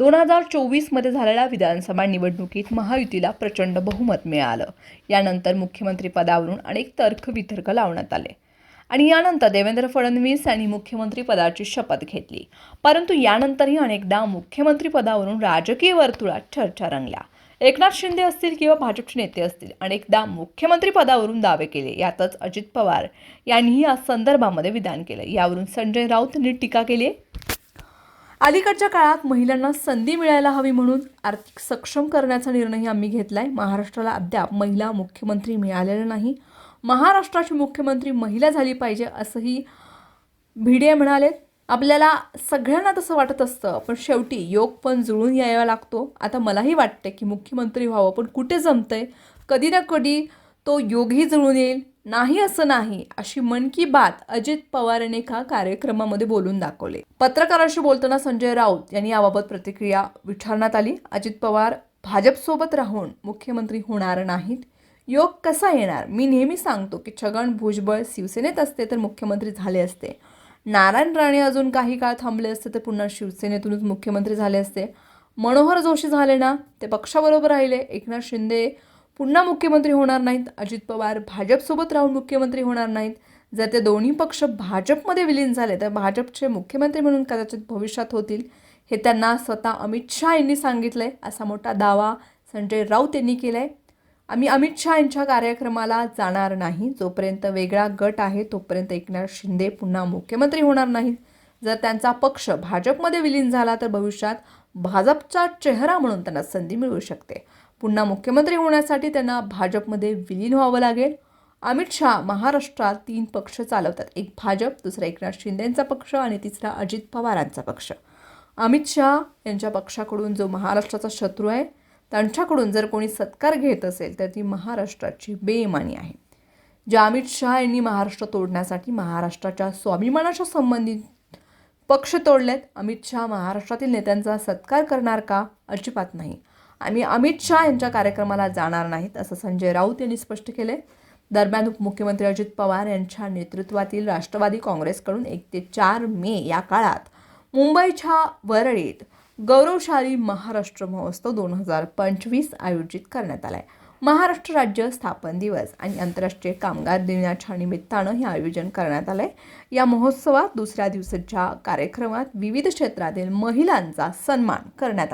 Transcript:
दोन हजार चोवीसमध्ये झालेल्या विधानसभा निवडणुकीत महायुतीला प्रचंड बहुमत मिळालं. यानंतर मुख्यमंत्रीपदावरून अनेक तर्कवितर्क लावण्यात आले. आणि यानंतर देवेंद्र फडणवीस यांनी मुख्यमंत्रीपदाची शपथ घेतली. परंतु यानंतरही अनेकदा मुख्यमंत्रीपदावरून राजकीय वर्तुळात चर्चा रंगल्या. एकनाथ शिंदे असतील किंवा भाजपचे नेते असतील अनेकदा मुख्यमंत्रीपदावरून दावे केले. यातच अजित पवार यांनीही या संदर्भामध्ये विधान केलं. यावरून संजय राऊत यांनी टीका केली आहे. अलीकडच्या काळात महिलांना संधी मिळायला हवी म्हणून आर्थिक सक्षम करण्याचा निर्णय आम्ही घेतला आहे महाराष्ट्राला अद्याप महिला मुख्यमंत्री मिळालेला नाही. महाराष्ट्राची मुख्यमंत्री महिला झाली पाहिजे असंही भिडे म्हणाले आपल्याला सगळ्यांना तसं वाटत असतं पण शेवटी योग पण जुळून यायला लागतो. आता मलाही वाटते की मुख्यमंत्री व्हावं पण कुठे जमतंय? कधी ना कधी तो योगही जुळून येईल. नाही असं नाही अशी मन की बात अजित पवारने एका कार्यक्रमामध्ये बोलून दाखवले. पत्रकारांशी बोलताना संजय राऊत यांनी याबाबत प्रतिक्रिया विचारण्यात आली. अजित पवार भाजपसोबत राहून मुख्यमंत्री होणार नाहीत. योग कसा येणार? मी नेहमी सांगतो की छगन भुजबळ शिवसेनेत असते तर मुख्यमंत्री झाले असते. नारायण राणे अजून काही काळ थांबले असते तर पुन्हा शिवसेनेतूनच मुख्यमंत्री झाले असते. मनोहर जोशी झाले ना? ते पक्षाबरोबर राहिले. एकनाथ शिंदे पुन्हा मुख्यमंत्री होणार नाहीत. अजित पवार भाजपसोबत राहून मुख्यमंत्री होणार नाहीत. जर ते दोन्ही पक्ष भाजपमध्ये विलीन झाले तर भाजपचे मुख्यमंत्री म्हणून कदाचित भविष्यात होतील हे त्यांना स्वतः अमित शहा यांनी सांगितलंय. असा मोठा दावा संजय राऊत यांनी केलाय. आम्ही अमित शहा यांच्या कार्यक्रमाला जाणार नाही. जोपर्यंत वेगळा गट आहे तोपर्यंत एकनाथ शिंदे पुन्हा मुख्यमंत्री होणार नाहीत. जर त्यांचा पक्ष भाजपमध्ये विलीन झाला तर भविष्यात भाजपचा चेहरा म्हणून त्यांना संधी मिळू शकते. पुन्हा मुख्यमंत्री होण्यासाठी त्यांना भाजपमध्ये विलीन व्हावं लागेल. अमित शहा महाराष्ट्रात तीन पक्ष चालवतात. एक भाजप दुसरा एकनाथ शिंदेंचा पक्ष आणि तिसरा अजित पवारांचा पक्ष. अमित शहा यांच्या पक्षाकडून जो महाराष्ट्राचा शत्रू आहे त्यांच्याकडून जर कोणी सत्कार घेत असेल तर ती महाराष्ट्राची बेईमानी आहे. ज्या अमित शहा यांनी महाराष्ट्र तोडण्यासाठी महाराष्ट्राच्या स्वाभिमानाच्या संबंधित पक्ष तोडलेत अमित शहा महाराष्ट्रातील नेत्यांचा सत्कार करणार का? अजिबात नाही. आम्ही अमित शहा यांच्या कार्यक्रमाला जाणार नाहीत असं संजय राऊत यांनी स्पष्ट केले दरम्यान उपमुख्यमंत्री अजित पवार यांच्या नेतृत्वातील राष्ट्रवादी काँग्रेसकडून एक ते चार मे या काळात मुंबईच्या वरळीत गौरवशाली महाराष्ट्र महोत्सव दोन हजार पंचवीस आयोजित करण्यात आला आहे महाराष्ट्र राज्य स्थापन दिवस आणि आंतरराष्ट्रीय कामगार दिनाच्या निमित्तानं हे आयोजन करण्यात आलं आहे या महोत्सवात दुसऱ्या दिवसाच्या कार्यक्रमात विविध क्षेत्रातील महिलांचा सन्मान करण्यात आला.